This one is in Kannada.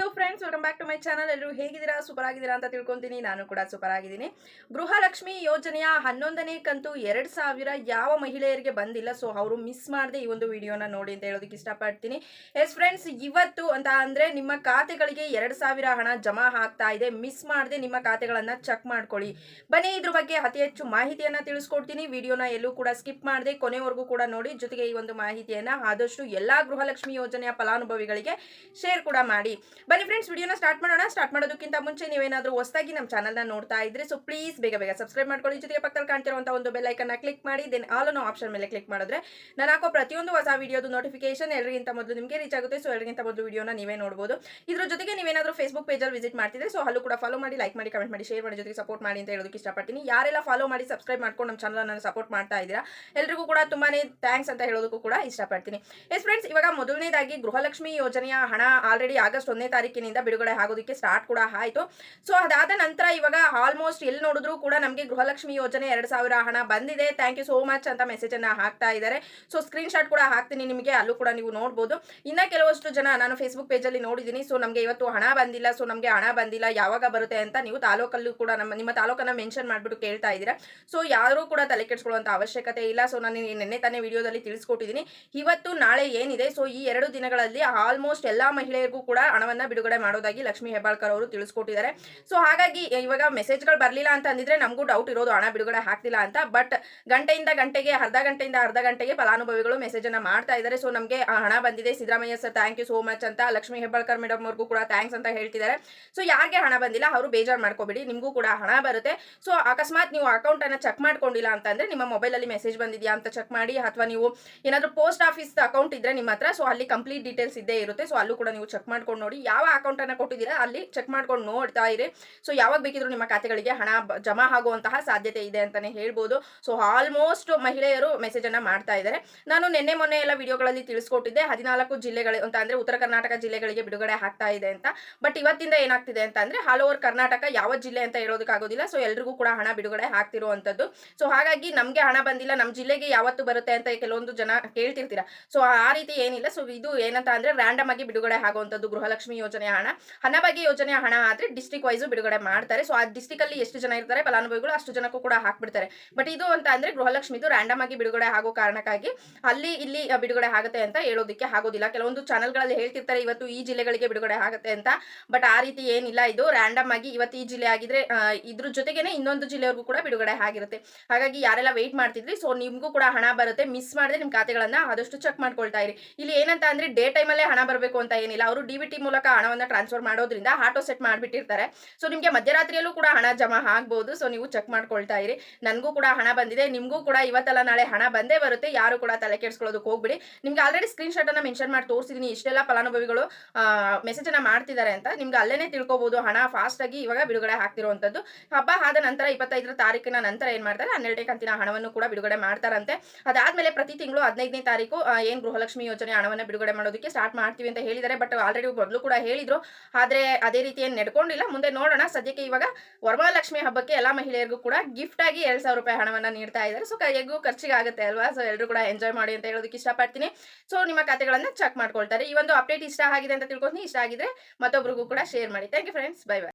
Hello friends welcome back to my channel ಎಲ್ಲರೂ ಹೇಗಿದ್ದೀರಾ? ಸೂಪರ್ ಆಗಿದ್ದೀರಾ ಅಂತ ತಿಳ್ಕೊಂತೀನಿ. ನಾನು ಕೂಡ ಸೂಪರ್ ಆಗಿದ್ದೀನಿ. ಗೃಹಲಕ್ಷ್ಮಿ ಯೋಜನೆಯ ಹನ್ನೊಂದನೇ ಕಂತು ಎರಡು ಸಾವಿರ ಯಾವ ಮಹಿಳೆಯರಿಗೆ ಬಂದಿಲ್ಲ. ಸೊ ಅವರು ಮಿಸ್ ಮಾಡದೆ ಈ ಒಂದು ವಿಡಿಯೋನ ನೋಡಿ ಅಂತ ಹೇಳೋದಕ್ಕೆ ಇಷ್ಟಪಡ್ತೀನಿ. ಎಸ್ ಫ್ರೆಂಡ್ಸ್ ಇವತ್ತು ಅಂತ ಅಂದರೆ ನಿಮ್ಮ ಖಾತೆಗಳಿಗೆ ಎರಡು ಸಾವಿರ ಹಣ ಜಮಾ ಆಗ್ತಾ ಇದೆ. ಮಿಸ್ ಮಾಡದೆ ನಿಮ್ಮ ಖಾತೆಗಳನ್ನು ಚೆಕ್ ಮಾಡ್ಕೊಳ್ಳಿ. ಬನ್ನಿ, ಇದ್ರ ಬಗ್ಗೆ ಅತಿ ಹೆಚ್ಚು ಮಾಹಿತಿಯನ್ನು ತಿಳಿಸ್ಕೊಡ್ತೀನಿ. ವಿಡಿಯೋನ ಎಲ್ಲೂ ಕೂಡ ಸ್ಕಿಪ್ ಮಾಡದೆ, ಕೊನೆವರೆಗೂ ಕೂಡ ನೋಡಿ. ಜೊತೆಗೆ ಈ ಒಂದು ಮಾಹಿತಿಯನ್ನು ಆದಷ್ಟು ಎಲ್ಲ ಗೃಹಲಕ್ಷ್ಮಿ ಯೋಜನೆಯ ಫಲಾನುಭವಿಗಳಿಗೆ ಶೇರ್ ಕೂಡ ಮಾಡಿ. ಬನ್ನಿ ಫ್ರೆಂಡ್ಸ್ ವಿಡಿಯೋನ ಸ್ಟಾರ್ಟ್ ಮಾಡೋಣ. ಸ್ಟಾರ್ಟ್ ಮಾಡೋದಕ್ಕಿಂತ ಮುಂಚೆ ನೀವೇನಾದರೂ ಹೊಸದಾಗಿ ನಮ್ಮ ಚಾನಲ್ನ ನೋಡ್ತಾ ಇದ್ರೆ ಸೊ ಪ್ಲೀಸ್ ಬೇಗ ಬೇಗ ಸಬ್ಸ್ಕ್ರೈಬ್ ಮಾಡ್ಕೊಳ್ಳಿ. ಜೊತೆಗೆ ಪಕ್ಕದಲ್ಲಿ ಕಾಣ್ತಿರುವಂಥ ಒಂದು ಬೆಲ್ ಐಕನ್ನ ಕ್ಲಿಕ್ ಮಾಡಿ ದೆನ್ ಆಲ್ ಅನ್ನೋ ಆಪ್ಷನ್ ಮೇಲೆ ಕ್ಲಿಕ್ ಮಾಡಿದ್ರೆ ನಾನು ಹಾಕೋ ಪ್ರತಿಯೊಂದು ಹೊಸ ವಿಡಿಯೋದು ನೋಟಿಫಿಕೇಶನ್ ಎಲ್ಲರಿಗಿಂತ ಮೊದಲು ನಿಮಗೆ ರೀಚ್ ಆಗುತ್ತೆ. ಸೊ ಎಲ್ಲರಿಗಿಂತ ಮೊದಲು ವಿಡಿಯೋನ ನೀವೇ ನೋಡ್ಬೋದು. ಇದ್ರ ಜೊತೆಗೆ ನೀವೇನಾದರೂ ಫೇಸ್ಬುಕ್ ಪೇಜಲ್ಲಿ ವಿಸಿಟ್ ಮಾಡ್ತಿದ್ರೆ ಸೊ ಅಲ್ಲೂ ಕೂಡ ಫಾಲೋ ಮಾಡಿ ಲೈಕ್ ಮಾಡಿ ಕಮೆಂಟ್ ಮಾಡಿ ಶೇರ್ ಮಾಡಿ, ಜೊತೆಗೆ ಸಪೋರ್ಟ್ ಮಾಡಿ ಅಂತ ಹೇಳೋದಕ್ಕೆ ಇಷ್ಟಪಡ್ತೀನಿ. ಯಾರೆಲ್ಲ ಫಾಲೋ ಮಾಡಿ ಸಬ್ಸ್ಕ್ರೈಬ್ ಮಾಡ್ಕೊಂಡು ನಮ್ಮ ಚಾನಲ್ ನಾನು ಸಪೋರ್ಟ್ ಮಾಡ್ತಾ ಇದ್ದೀರಾ, ಎಲ್ರಿಗೂ ಕೂಡ ತುಂಬಾ ಥ್ಯಾಂಕ್ಸ್ ಅಂತ ಹೇಳೋದಕ್ಕೂ ಕೂಡ ಇಷ್ಟಪಡ್ತೀನಿ. ಎಸ್ ಫ್ರೆಂಡ್ಸ್ ಇವಾಗ ಮೊದಲನೇದಾಗಿ ಗೃಹಲಕ್ಷ್ಮಿ ಯೋಜನೆಯ ಹಣ ಆಲ್ರೆಡಿ ಆಗಸ್ಟ್ ಒಂದನೇ ತಾರೀಕಿನಿಂದ ಬಿಡುಗಡೆ ಆಗೋದಕ್ಕೆ ಸ್ಟಾರ್ಟ್ ಕೂಡ ಆಯಿತು. ಸೊ ಅದಾದ ನಂತರ ಇವಾಗ ಆಲ್ಮೋಸ್ಟ್ ಎಲ್ಲಿ ನೋಡಿದ್ರು ಕೂಡ ನಮಗೆ ಗೃಹಲಕ್ಷ್ಮಿ ಯೋಜನೆ ಎರಡು ಸಾವಿರ ಹಣ ಬಂದಿದೆ. ಥ್ಯಾಂಕ್ ಯು ಸೋ ಮಚ್ ಅಂತ ಮೆಸೇಜ್ ಅನ್ನ ಹಾಕ್ತಾ ಇದ್ದಾರೆ ಸೊ ಸ್ಕ್ರೀನ್ ಶಾಟ್ ಕೂಡ ಹಾಕ್ತೀನಿ ನಿಮಗೆ, ಅಲ್ಲೂ ಕೂಡ ನೀವು ನೋಡ್ಬೋದು. ಇನ್ನ ಕೆಲವಷ್ಟು ಜನ ನಾನು ಫೇಸ್ಬುಕ್ ಪೇಜಲ್ಲಿ ನೋಡಿದ್ದೀನಿ. ಸೊ ನಮಗೆ ಇವತ್ತು ಹಣ ಬಂದಿಲ್ಲ. ಸೊ ನಮಗೆ ಹಣ ಬಂದಿಲ್ಲ. ಯಾವಾಗ ಬರುತ್ತೆ ಅಂತ ನೀವು ತಾಲೂಕಲ್ಲೂ ಕೂಡ ನಮ್ಮ, ನಿಮ್ಮ ತಾಲೂಕನ್ನ ಮೆನ್ಷನ್ ಮಾಡಿಬಿಟ್ಟು ಕೇಳ್ತಾ ಇದ್ದೀರಾ. ಸೊ ಯಾರೂ ಕೂಡ ತಲೆ ಕೆಡಿಸ್ಕೊಳ್ಳುವಂಥ ಅವಶ್ಯಕತೆ ಇಲ್ಲ. ಸೊ ನಾನು ನಿನ್ನೆ ತಾನೇ ವಿಡಿಯೋದಲ್ಲಿ ತಿಳಿಸ್ಕೊಟ್ಟಿದ್ದೀನಿ. ಇವತ್ತು ನಾಳೆ ಏನಿದೆ? ಸೊ ಈ ಎರಡು ದಿನಗಳಲ್ಲಿ ಆಲ್ಮೋಸ್ಟ್ ಎಲ್ಲ ಮಹಿಳೆಯರಿಗೂ ಕೂಡ ಹಣವನ್ನು ಬಿಡುಗಡೆ ಮಾಡೋದಾಗಿ ಲಕ್ಷ್ಮಿ ಹೆಬ್ಬಾಳ್ಕರ್ ಅವರು ತಿಳಿಸ್ಕೊಟ್ಟಿದ್ದಾರೆ. ಸೊ ಹಾಗಾಗಿ ಇವಾಗ ಮೆಸೇಜ್ಗಳು ಬರಲಿಲ್ಲ ಅಂತ ಅಂದಿದ್ರೆ ನಮಗೂ ಡೌಟ್ ಇರೋದು ಹಣ ಬಿಡುಗಡೆ ಆಗ್ತಿಲ್ಲ ಅಂತ. ಬಟ್ ಗಂಟೆಯಿಂದ ಗಂಟೆಗೆ, ಅರ್ಧ ಗಂಟೆಯಿಂದ ಅರ್ಧ ಗಂಟೆಗೆ ಫಲಾನುಭವಿಗಳು ಮೆಸೇಜ್ ಅನ್ನ ಮಾಡ್ತಾ ಇದ್ದಾರೆ. ಸೊ ನಮಗೆ ಹಣ ಬಂದಿದೆ. Siddaramaiah sir thank you so much ಅಂತ ಲಕ್ಷ್ಮಿ ಹೆಬ್ಬಾಳ್ಕರ್ ಮೇಡಮ್ ಅವ್ರಿಗೂ ಕೂಡ ಥ್ಯಾಂಕ್ಸ್ ಅಂತ ಹೇಳ್ತಿದ್ದಾರೆ. ಸೊ ಯಾರಿಗೆ ಹಣ ಬಂದಿಲ್ಲ, ಅವರು ಬೇಜಾರು ಮಾಡ್ಕೋಬೇಡಿ. ನಿಮಗೂ ಕೂಡ ಹಣ ಬರುತ್ತೆ. ಸೊ ಅಕಸ್ಮಾತ್ ನೀವು ಅಕೌಂಟ್ ಅನ್ನ ಚೆಕ್ ಮಾಡ್ಕೊಂಡಿಲ್ಲ ಅಂತಂದ್ರೆ ನಿಮ್ಮ ಮೊಬೈಲ್ ಅಲ್ಲಿ ಮೆಸೇಜ್ ಬಂದಿದೆಯಾ ಅಂತ ಚೆಕ್ ಮಾಡಿ ಅಥವಾ ನೀವು ಏನಾದರೂ ಪೋಸ್ಟ್ ಆಫೀಸ್ ಅಕೌಂಟ್ ಇದ್ರೆ ನಿಮ್ಮ ಹತ್ರ. ಸೊ ಅಲ್ಲಿ ಕಂಪ್ಲೀಟ್ ಡೀಟೇಲ್ಸ್ ಇದ್ದೇ ಇರುತ್ತೆ. ಸೊ ಅಲ್ಲೂ ಕೂಡ ನೀವು ಚೆಕ್ ಮಾಡ್ಕೊಂಡು ನೋಡಿ ಯಾವ ಅಕೌಂಟ್ ಅನ್ನ ಕೊಟ್ಟಿದ್ದೀರಾ ಅಲ್ಲಿ ಚೆಕ್ ಮಾಡ್ಕೊಂಡು ನೋಡ್ತಾ ಇರಿ. ಸೊ ಯಾವಾಗ ಬೇಕಿದ್ರು ನಿಮ್ಮ ಖಾತೆಗಳಿಗೆ ಹಣ ಜಮಾ ಆಗುವಂತಹ ಸಾಧ್ಯತೆ ಇದೆ ಅಂತಾನೆ ಹೇಳ್ಬೋದು. ಸೊ ಆಲ್ಮೋಸ್ಟ್ ಮಹಿಳೆಯರು ಮೆಸೇಜ್ ಅನ್ನ ಮಾಡ್ತಾ ಇದ್ದಾರೆ. ನಾನು ನಿನ್ನೆ ಮೊನ್ನೆ ಎಲ್ಲ ವಿಡಿಯೋಗಳಲ್ಲಿ ತಿಳಿಸ್ಕೊಟ್ಟಿದ್ದೆ. ಹದಿನಾಲ್ಕು ಜಿಲ್ಲೆಗಳು ಅಂತ ಅಂದ್ರೆ ಉತ್ತರ ಕರ್ನಾಟಕ ಜಿಲ್ಲೆಗಳಿಗೆ ಬಿಡುಗಡೆ ಆಗ್ತಾ ಇದೆ ಅಂತ. ಬಟ್ ಇವತ್ತಿಂದ ಏನಾಗ್ತಿದೆ ಅಂತ ಅಂದ್ರೆ ಆಲ್ ಓವರ್ ಕರ್ನಾಟಕ ಯಾವ ಜಿಲ್ಲೆ ಅಂತ ಹೇಳೋದಕ್ಕಾಗೋದಿಲ್ಲ ಸೊ ಎಲ್ರಿಗೂ ಕೂಡ ಹಣ ಬಿಡುಗಡೆ ಆಗ್ತಿರುವಂತದ್ದು. ಸೊ ಹಾಗಾಗಿ ನಮಗೆ ಹಣ ಬಂದಿಲ್ಲ ನಮ್ಮ ಜಿಲ್ಲೆಗೆ ಯಾವತ್ತು ಬರುತ್ತೆ ಅಂತ ಕೆಲವೊಂದು ಜನ ಕೇಳ್ತಿರ್ತೀರಾ. ಸೊ ಆ ರೀತಿ ಏನಿಲ್ಲ. ಸೊ ಇದು ಏನಂತ ಅಂದ್ರೆ ರ್ಯಾಂಡಮ್ ಆಗಿ ಬಿಡುಗಡೆ ಆಗುವಂಥದ್ದು ಗೃಹಲಕ್ಷ್ಮಿ ಯೋಜನೆಯ ಹಣ ಅನ್ನಭಾಗ್ಯ ಯೋಜನೆಯ ಹಣ ಆದ್ರೆ ಡಿಸ್ಟ್ರಿಕ್ಟ್ ವೈಸು ಬಿಡುಗಡೆ ಮಾಡ್ತಾರೆ. ಸೊ ಆ ಡಿಸ್ಟಿಕ್ ಅಲ್ಲಿ ಎಷ್ಟು ಜನ ಇರ್ತಾರೆ, ಫಲಾನುಭವಿಗಳು ಅಷ್ಟು ಜನಕ್ಕೂ ಕೂಡ ಹಾಕ್ಬಿಡ್ತಾರೆ. ಬಟ್ ಇದು ಅಂತ ಅಂದ್ರೆ ಗೃಹಲಕ್ಷ್ಮಿದು ರ್ಯಾಂಡಮ್ ಆಗಿ ಬಿಡುಗಡೆ ಆಗೋ ಕಾರಣಕ್ಕಾಗಿ ಅಲ್ಲಿ ಇಲ್ಲಿ ಬಿಡುಗಡೆ ಆಗುತ್ತೆ ಅಂತ ಹೇಳೋದಕ್ಕೆ ಆಗೋದಿಲ್ಲ. ಕೆಲವೊಂದು ಚಾನಲ್ಗಳಲ್ಲಿ ಹೇಳ್ತಿರ್ತಾರೆ, ಇವತ್ತು ಈ ಜಿಲ್ಲೆಗಳಿಗೆ ಬಿಡುಗಡೆ ಆಗುತ್ತೆ ಅಂತ. ಬಟ್ ಆ ರೀತಿ ಏನಿಲ್ಲ. ಇದು ರ್ಯಾಂಡಮ್ ಆಗಿ ಇವತ್ತು ಈ ಜಿಲ್ಲೆ ಆಗಿದ್ರೆ ಇದ್ರ ಜೊತೆಗೇನೆ ಇನ್ನೊಂದು ಜಿಲ್ಲೆವರೆಗೂ ಕೂಡ ಬಿಡುಗಡೆ ಆಗಿರುತ್ತೆ. ಹಾಗಾಗಿ ಯಾರೆಲ್ಲ ವೆಯ್ಟ್ ಮಾಡ್ತಿದ್ರಿ ಸೊ ನಿಮಗೂ ಕೂಡ ಹಣ ಬರುತ್ತೆ. ಮಿಸ್ ಮಾಡದೆ ನಿಮ್ಮ ಖಾತೆಗಳನ್ನ ಆದಷ್ಟು ಚೆಕ್ ಮಾಡ್ಕೊಳ್ತಾ ಇರಿ. ಇಲ್ಲಿ ಏನಂತ ಅಂದ್ರೆ ಡೇ ಟೈಮಲ್ಲೇ ಹಣ ಬರಬೇಕು ಅಂತ ಏನಿಲ್ಲ. ಅವರು ಡಿ ಬಿ ಟಿ ಮೂಲಕ ಹಣವನ್ನು ಟ್ರಾನ್ಸ್ಫರ್ ಮಾಡೋದ್ರಿಂದ ಆಟೋ ಸೆಟ್ ಮಾಡಿಬಿಟ್ಟಿರ್ತಾರೆ. ಸೊ ನಿಮಗೆ ಮಧ್ಯರಾತ್ರಿಯಲ್ಲೂ ಕೂಡ ಹಣ ಜಮಾ ಆಗ್ಬೋದು. ಸೊ ನೀವು ಚೆಕ್ ಮಾಡ್ಕೊಳ್ತಾ ಇರಿ. ನನಗೂ ಕೂಡ ಹಣ ಬಂದಿದೆ. ನಿಮಗೂ ಕೂಡ ಇವತ್ತಲ್ಲ ನಾಳೆ ಹಣ ಬಂದೇ ಬರುತ್ತೆ. ಯಾರು ಕೂಡ ತಲೆ ಕೆಡಿಸ್ಕೊಳ್ಳೋದಕ್ಕೆ ಹೋಗ್ಬಿಡಿ. ನಿಮ್ಗೆ ಆಲ್ರೆಡಿ ಸ್ಕ್ರೀನ್ ಶಾಟ್ ಅನ್ನ ಮೆನ್ಷನ್ ಮಾಡಿ ತೋರಿಸಿದೀನಿ. ಇಷ್ಟೆಲ್ಲ ಫಲಾನುಭವಿಗಳು ಮೆಸೇಜ್ ಅನ್ನ ಮಾಡ್ತಿದ್ದಾರೆ ಅಂತ. ನಿಮ್ಗೆ ಅಲ್ಲೇನೆ ತಿಳ್ಕೊಬಹುದು ಹಣ ಫಾಸ್ಟ್ ಆಗಿ ಇವಾಗ ಬಿಡುಗಡೆ ಆಗ್ತಿರುವಂತದ್ದು ಹಬ್ಬ ಆದ ನಂತರ ಇಪ್ಪತ್ತೈದರ ತಾರೀಕಿನ ನಂತರ ಏನ್ ಮಾಡ್ತಾರೆ? ಹನ್ನೆರಡನೇ ಕಂತಿನ ಹಣವನ್ನು ಕೂಡ ಬಿಡುಗಡೆ ಮಾಡ್ತಾರಂತೆ. ಅದಾದ್ಮೇಲೆ ಪ್ರತಿ ತಿಂಗಳು ಹದಿನೈದನೇ ತಾರೀಕು ಏನ್ ಗೃಹಲಕ್ಷ್ಮಿ ಯೋಜನೆ ಹಣವನ್ನು ಬಿಡುಗಡೆ ಮಾಡೋದಕ್ಕೆ ಸ್ಟಾರ್ಟ್ ಮಾಡ್ತೀವಿ ಅಂತ ಹೇಳಿದ್ದಾರೆ. ಬಟ್ ಆಲ್ರೆಡಿ ಮೊದಲು ಕೂಡ ಹೇಳಿದ್ರು. ಆದ್ರೆ ಅದೇ ರೀತಿ ಏನು ನಡ್ಕೊಂಡಿಲ್ಲ. ಮುಂದೆ ನೋಡೋಣ. ಸದ್ಯಕ್ಕೆ ಇವಾಗ ವರಮಹಾಲಕ್ಷ್ಮಿ ಹಬ್ಬಕ್ಕೆ ಎಲ್ಲಾ ಮಹಿಳೆಯರಿಗೂ ಕೂಡ ಗಿಫ್ಟ್ ಆಗಿ ಎರಡ್ ಸಾವಿರ ರೂಪಾಯಿ ಹಣವನ್ನ ನೀಡ್ತಾ ಇದ್ದಾರೆ. ಸೊ ಕೈಗೂ ಖರ್ಚಿಗಾಗುತ್ತೆ ಅಲ್ವಾ? ಸೊ ಎಲ್ಲರೂ ಕೂಡ ಎಂಜಾಯ್ ಮಾಡಿ ಅಂತ ಹೇಳೋದಕ್ಕೆ ಇಷ್ಟಪಡ್ತೀನಿ. ಸೊ ನಿಮ್ಮ ಖಾತೆಗಳನ್ನು ಚೆಕ್ ಮಾಡ್ಕೊಳ್ತಾರೆ. ಈ ಒಂದು ಅಪ್ಡೇಟ್ ಇಷ್ಟ ಆಗಿದೆ ಅಂತ ತಿಳ್ಕೊತೀನಿ. ಇಷ್ಟ ಆಗಿದ್ರೆ ಮತ್ತೊಬ್ರಿಗೂ ಕೂಡ ಶೇರ್ ಮಾಡಿ. Thank you friends bye bye